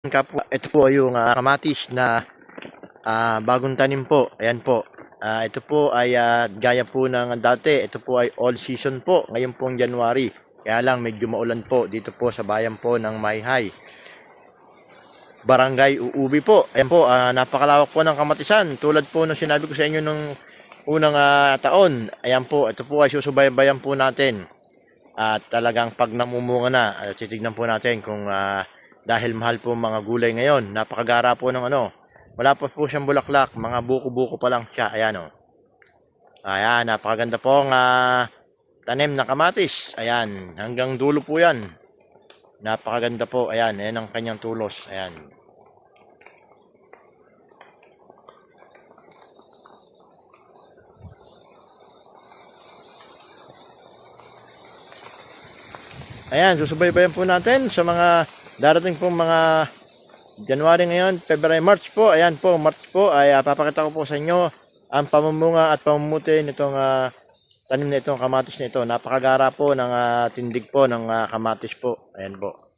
Kapwa, ito po yung ah, kamatis na ah, bagong tanim po. Ayan po. Ah, ito po ay ah, gaya po ng dati. Ito po ay all season po. Ngayon pong January. Kaya lang medyo maulan po dito po sa bayan po ng Mayhay. Barangay Uubi po. Ayan po, ah, napakalawak po ng kamatisan. Tulad po ng sinabi ko sa inyo nung unang ah, taon. Ayan po, ito po ay susubaybayan po natin. At talagang pag namumunga na, uh, titignan po natin kung ah, dahil mahal po mga gulay ngayon. Napakagara po ng ano. Wala pa po siyang bulaklak, mga buko-buko pa lang siya. Ayan o. Ayan, napakaganda po ah, tanim na kamatis. Ayan, hanggang dulo po yan. Napakaganda po. Ayan, ayan ang kanyang tulos. Ayan. Ayan, susubaybayan po natin sa mga darating pong mga January ngayon, February, March po. Ayan po, March po ay ah, papakita ko po sa inyo ang pamumunga at pamumuti nitong ah, tanim na itong kamatis na ito. Napakagara po ng ah, tindig po ng ah, kamatis po. Ayan po.